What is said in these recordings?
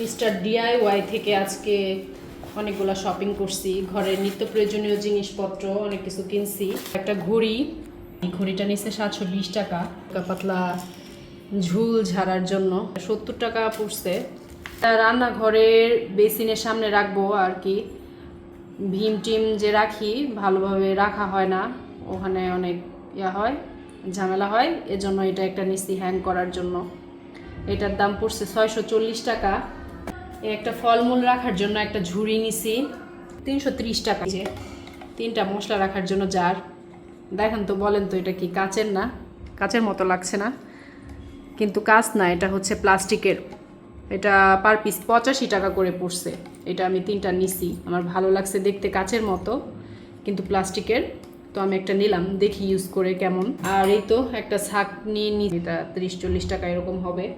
Mister DIY থেকে আজকে অনেকগুলো শপিং করছি। ঘরের নিত্য প্রয়োজনীয় জিনিসপত্র, অনেক কিছু কিনছি। একটা ঘড়ি, এই ঘড়িটা নিচ্ছে সাতশো বিশ টাকা। পাতলা ঝুল ঝাড়ার জন্য। সত্তর টাকা পড়ছে। রান্নাঘরের বেসিনের সামনে রাখব আর কি। ভীম টিম যে রাখি, ভালোভাবে রাখা হয় না। ওখানে অনেক ইয়া হয়, ঝামেলা হয়। এজন্য এটা একটা নিচ্ছি হ্যাং করার জন্য। এটার দাম পড়ছে ছয়শো চল্লিশ টাকা। একটা ফলমূল রাখার জন্য একটা ঝুড়ি নিছি। তিনশো ত্রিশ টাকা। তিনটা মশলা রাখার জন্য জার। দেখেন তো বলেন তো এটা কি কাচের না? কাচের মতো লাগছে না। কিন্তু কাঁচ না, এটা হচ্ছে প্লাস্টিকের। এটা পার পিস পঁচাশি টাকা করে পড়ছে। এটা আমি তিনটা নিছি। আমার ভালো লাগছে দেখতে কাচের মতো, কিন্তু প্লাস্টিকের। তো আমি একটা নিলাম, দেখি ইউজ করে কেমন। আর এই তো একটা ছাক নিয়ে নি এটা তিরিশ চল্লিশ টাকা এরকম হবে।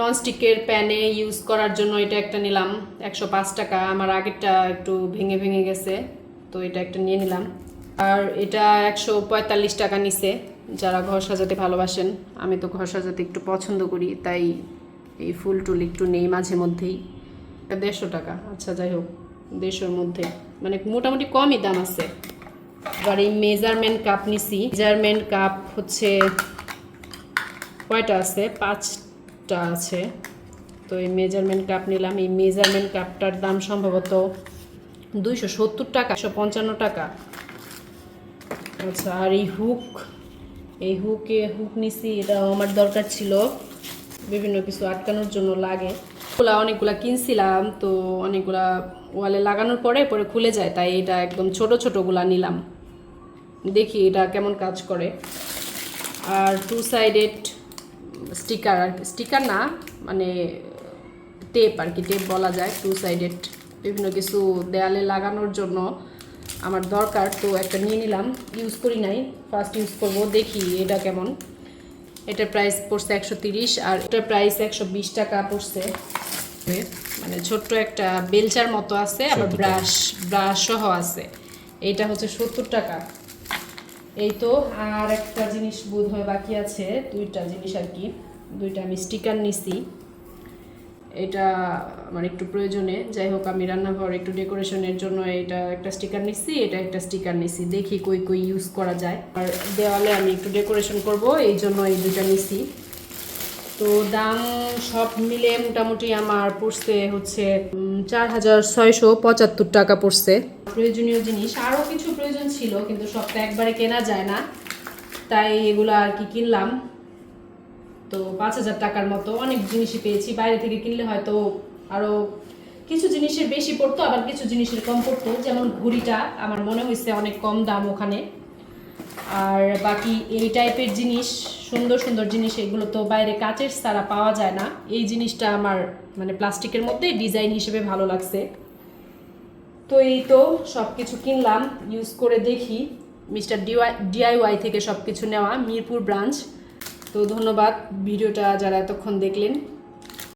ননস্টিকের প্যানে ইউজ করার জন্য এটা একটা নিলাম, একশো পাঁচ টাকা। আমার আগেরটা একটু ভেঙে ভেঙে গেছে, তো এটা একটা নিয়ে নিলাম। আর এটা একশো পঁয়তাল্লিশ টাকা নিছে, যারা ঘর সাজাতে ভালোবাসেন। আমি তো ঘর সাজাতে একটু পছন্দ করি, তাই এই ফুল টুল একটু নেই মাঝে মধ্যেই। দেড়শো টাকা আচ্ছা যাই হোক, দেড়শোর মধ্যে। মানে মোটামুটি কমই দাম আছে। আবার এই মেজারমেন্ট কাপ নিছি। মেজারমেন্ট কাপ হচ্ছে কয়টা আছে? পাঁচটা আছে। তো এই মেজারমেন্ট কাপ নিলাম। এই মেজারমেন্ট কাপটার দাম সম্ভবত দুইশো সত্তর টাকা একশো পঞ্চান্ন টাকা। আচ্ছা আর এই হুক এই হুকে হুক নিছি এটা আমার দরকার ছিল। বিভিন্ন কিছু আটকানোর জন্য লাগে। ওগুলা অনেকগুলা কিনছিলাম, তো অনেকগুলা ওয়ালে লাগানোর পরে পরে খুলে যায়, তাই এটা একদম ছোট ছোটগুলা নিলাম। দেখি এটা কেমন কাজ করে। আর টু সাইডেড স্টিকার আর স্টিকার না মানে টেপ আর কি টেপ বলা যায় টু সাইডেড বিভিন্ন কিছু দেয়ালে লাগানোর জন্য আমার দরকার তো একটা নিয়ে নিলাম। ইউজ করি নাই ফার্স্ট ইউজ করব দেখি এটা কেমন। এটার প্রাইস পড়ছে একশো তিরিশ আর এটার প্রাইস একশো বিশ টাকা পড়ছে। মানে ছোট্ট একটা বেলচার মতো আছে আবার ব্রাশ ব্রাশ সহ আছে। এটা হচ্ছে সত্তর টাকা। এই তো, আর একটা জিনিস বোধ হয় বাকি আছে, দুইটা জিনিস আর কি। দুইটা আমি স্টিকার নিছি। এটা আমার একটু প্রয়োজনে, যাই হোক, আমি রান্নাঘর একটু ডেকোরেশনের জন্য এটা একটা স্টিকার নিচ্ছি এটা একটা স্টিকার নিচ্ছি দেখি কই কই ইউজ করা যায়। আর দেওয়ালে আমি একটু ডেকোরেশন করব, এই জন্য এই দুইটা নিছি। তো দাম সব মিলে মোটামুটি আমার পড়ছে হচ্ছে চার হাজার ছয়শো পঁচাত্তর টাকা পড়ছে। প্রয়োজনীয় জিনিস, আরও কিছু প্রয়োজন ছিল, কিন্তু সবটা একবারে কেনা যায় না। তাই এগুলো আর কি কিনলাম। তো পাঁচ হাজার টাকার মতো অনেক জিনিসই পেয়েছি। বাইরে থেকে কিনলে হয়তো আরও কিছু জিনিসের বেশি পড়তো, আবার কিছু জিনিসের কম পড়তো। যেমন ঘুড়িটা, আমার মনে হয়েছে অনেক কম দাম ওখানে। আর বাকি এই টাইপের জিনিস, সুন্দর সুন্দর জিনিস, এগুলো তো বাইরে কাচের ছাড়া পাওয়া যায় না। এই জিনিসটা আমার মানে প্লাস্টিকের মধ্যে ডিজাইন হিসেবে ভালো লাগছে। তো এই তো সব কিছু কিনলাম ইউজ করে দেখি। মিস্টার ডিওয়াই ডিআইওয়াই থেকে সব কিছু নেওয়া, মিরপুর ব্রাঞ্চ তো ধন্যবাদ ভিডিওটা যারা এতক্ষণ দেখলেন।